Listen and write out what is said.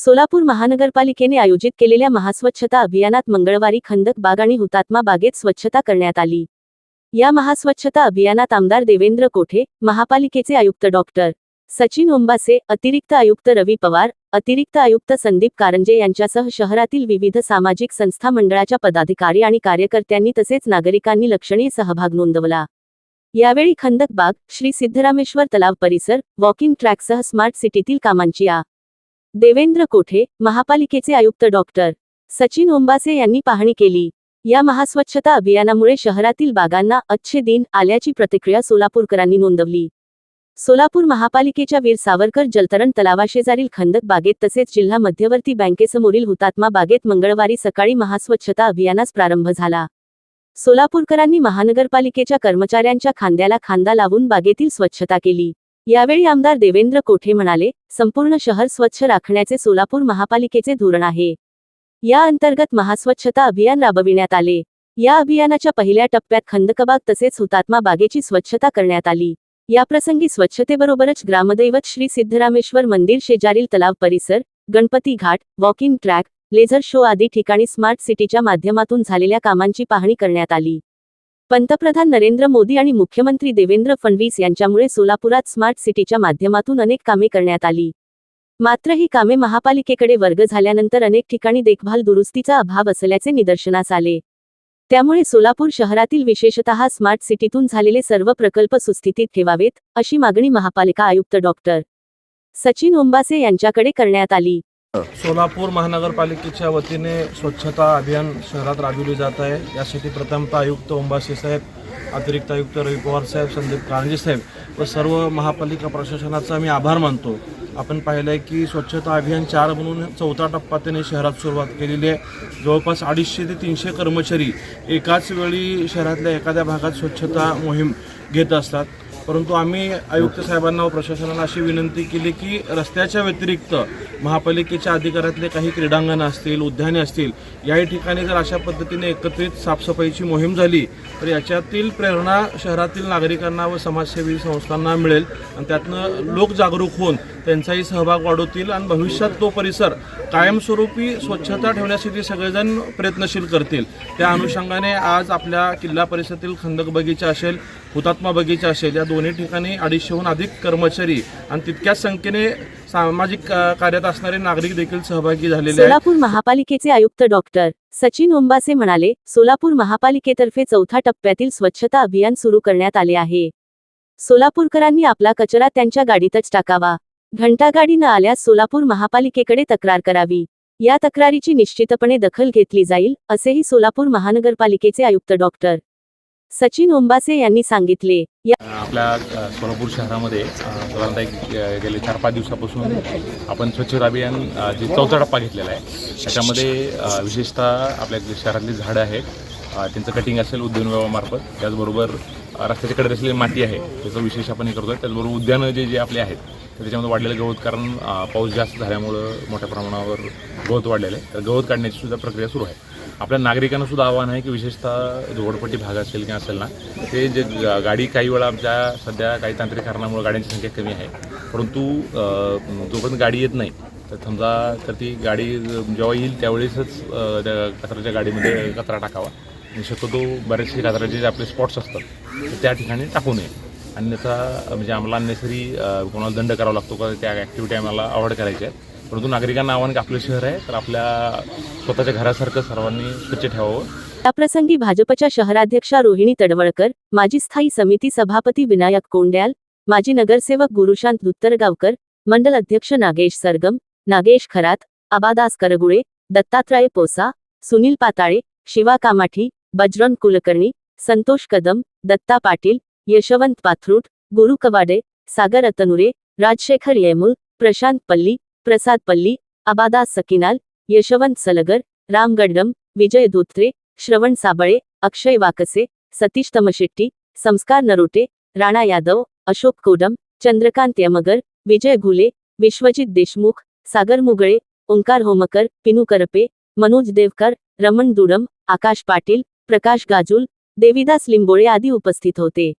सोलापूर महानगरपालिकेने आयोजित केलेल्या महास्वच्छता अभियानात मंगळवारी खंदक बाग आणि हुतात्मा बागेत स्वच्छता करण्यात आली. या महास्वच्छता अभियानात आमदार देवेंद्र कोठे महापालिकेचे आयुक्त डॉक्टर सचिन ओंबासे अतिरिक्त आयुक्त रवी पवार अतिरिक्त आयुक्त संदीप कारंजे यांच्यासह शहरातील विविध सामाजिक संस्था मंडळाच्या पदाधिकारी आणि कार्यकर्त्यांनी तसेच नागरिकांनी लक्षणीय सहभाग नोंदवला. यावेळी खंदक बाग श्री सिद्धरामेश्वर तलाव परिसर वॉकिंग ट्रॅकसह स्मार्ट सिटीतील कामांची आ देवेंद्र कोठे? महापालिकेचे आयुक्त डॉक्टर सचिन ओंबासे यांनी पाहणी केली. या महास्वच्छता अभियानामुळे शहरातील बागांना अच्छे दिन आल्याची प्रतिक्रिया सोलापूरकरांनी नोंदवली. सोलापूर महापालिकेच्या वीर सावरकर जलतरण तलावाशेजारील खंदक बागेत तसेच जिल्हा मध्यवर्ती बँकेसमोरील हुतात्मा बागेत मंगळवारी सकाळी महास्वच्छता अभियानास प्रारंभ झाला. सोलापूरकरांनी महानगरपालिकेच्या कर्मचाऱ्यांच्या खांद्याला खांदा लावून बागेतील स्वच्छता केली. यावेळी आमदार देवेंद्र कोठे म्हणाले संपूर्ण शहर स्वच्छ राखण्याचे सोलापूर महापालिकेचे धोरण आहे. या अंतर्गत महास्वच्छता अभियान राबविण्यात आले. या अभियानाच्या पहिल्या टप्प्यात खंदकबाग तसेच हुतात्मा बागेची स्वच्छता करण्यात आली. याप्रसंगी स्वच्छतेबरोबरच ग्रामदैवत श्री सिद्धरामेश्वर मंदिर शेजारील तलाव परिसर Ganpati Ghat walking track laser show आदी ठिकाणी स्मार्ट सिटीच्या माध्यमातून झालेल्या कामांची पाहणी करण्यात आली. पंतप्रधान नरेंद्र मोदी आणि मुख्यमंत्री देवेंद्र फडणवीस यांच्यामुळे सोलापुरात स्मार्ट सिटीच्या माध्यमातून अनेक कामे करण्यात आली. मात्र ही कामे महापालिकेकडे वर्ग झाल्यानंतर अनेक ठिकाणी देखभाल दुरुस्तीचा अभाव असल्याचे निदर्शनास आले. त्यामुळे सोलापूर शहरातील विशेषतः स्मार्ट सिटीतून झालेले सर्व प्रकल्प सुस्थितीत ठेवावेत अशी मागणी महापालिका आयुक्त डॉक्टर सचिन ओंबासे यांच्याकडे करण्यात आली. सोलापूर महानगरपालिकेच्या वतीने स्वच्छता अभियान शहरात राबविले जात आहे. यासाठी प्रथमतः आयुक्त ओंबासे साहेब अतिरिक्त आयुक्त रवी पवार साहेब संदीप कारंजे साहेब व सर्व महापालिका प्रशासनाचा मी आभार मानतो. आपण पाहिलं आहे की स्वच्छता अभियान चार म्हणून चौथा टप्पा त्यांनी शहरात सुरुवात केलेली आहे. जवळपास अडीचशे ते तीनशे कर्मचारी एकाच वेळी शहरातल्या एखाद्या भागात स्वच्छता मोहीम घेत असतात. परंतु आम्ही आयुक्त साहेबांना व प्रशासनाला अशी विनंती केली की रस्त्याच्या व्यतिरिक्त महापालिकेच्या अधिकारातले काही क्रीडांगणं असतील उद्याने असतील याही ठिकाणी जर अशा पद्धतीने एकत्रित साफसफाईची मोहीम झाली तर याच्यातील प्रेरणा शहरातील नागरिकांना व समाजसेवी संस्थांना मिळेल आणि त्यातनं लोक जागरूक होऊन त्यांचाही सहभाग वाढवतील आणि भविष्यात तो परिसर कायमस्वरूपी स्वच्छता ठेवण्यासाठी सगळेजण प्रयत्नशील करतील. त्या अनुषंगाने आज आपल्या किल्ला परिसरातील खंदक बगीचा असेल हुतात्मा बगीचा असेल या दोन्ही ठिकाणी अडीचशेहून अधिक कर्मचारी आणि तितक्याच संख्येने सामाजिक कार्यात असणारे नागरिक देखील सहभागी झालेले आहेत. सोलापूर महापालिकेचे आयुक्त डॉक्टर सचिन ओंबासे म्हणाले सोलापूर महापालिकेतर्फे चौथा टप्प्यातील स्वच्छता अभियान सुरू करण्यात आले आहे. सोलापूरकरांनी आपला कचरा त्यांच्या गाडीतच टाकावा. घंटागाडीनं न आल्यास सोलापूर महापालिकेकडे तक्रार करावी. या तक्रारीची निश्चितपणे दखल घेतली जाईल असेही सोलापूर महानगरपालिकेचे आयुक्त डॉक्टर सचिन ओंबासे यांनी सांगितले. या आपल्या सोलापूर शहरामध्ये साधारणतः एक, गेले चार पाच दिवसापासून आपण स्वच्छता अभियान जे चौथा टप्पा घेतलेला आहे त्याच्यामध्ये विशेषतः आपल्या जे शहरातली झाडं आहेत त्यांचं कटिंग असेल उद्यान विभागामार्फत त्याचबरोबर रस्त्याच्याकडे रस्त्याच्या कडे असलेली माती आहे त्याचं विशेष आपण हे करतो त्याचबरोबर उद्यानं जे जे आपले आहेत त्याच्यामध्ये वाढलेलं गवत कारण पाऊस जास्त झाल्यामुळं मोठ्या प्रमाणावर गवत वाढलेलं आहे. तर गवत काढण्याची सुद्धा प्रक्रिया सुरू आहे. आपल्या नागरिकांना सुद्धा आव्हान आहे की विशेषतः झोडपट्टी भाग असेल किंवा असेल ना ते जे गाडी काही वेळा आमच्या सध्या काही तांत्रिक कारणामुळे गाड्यांची संख्या कमी आहे. परंतु जोपर्यंत गाडी येत नाही तर समजा तर ती गाडी जेव्हा येईल त्यावेळेसच त्या कचऱ्याच्या गाडीमध्ये कचरा टाकावा. आणि शक्यतो बरेचसे कचऱ्याचे जे आपले स्पॉट्स असतात त्या ठिकाणी टाकू नये. अन्यथा म्हणजे आम्हाला अननेसरी कोणाला दंड करावा लागतो का त्या ॲक्टिव्हिटी आम्हाला अवॉइड करायच्या आहेत. परंतु नागरिकांना आव्हान की आपलं शहर आहे तर आपल्या स्वतःच्या घरासारखं सर्वांनी स्वच्छ ठेवावं. याप्रसंगी भाजपच्या शहराध्यक्षा रोहिणी तडवळकर माजी स्थायी समिती सभापती विनायक कोंड्याल माजी नगरसेवक गुरुशांत दुत्तरगावकर मंडल अध्यक्ष नागेश सरगम नागेश खरात आबादास करगुळे दत्तात्रय पोसा सुनील पाताळे शिवा कामाठी बजरंग कुलकर्णी संतोष कदम दत्ता पाटील यशवंत पाथरूट गुरु कवाडे सागर अतनुरे राजशेखर येमुल प्रशांत पल्ली प्रसाद पल्ली आबादास सकिनाल यशवंत सलगर राम गडगम विजय धोत्रे श्रवण साबळे अक्षय वाकसे सतीश तमशेट्टी संस्कार नरोटे राणा यादव अशोक कोडम चंद्रकांत यमगर विजय घुले विश्वजित देशमुख सागर मुगळे ओंकार होमकर पिनू करपे मनोज देवकर रमण दुडम आकाश पाटील प्रकाश गाजूल देविदास लिंबोळे आदी उपस्थित होते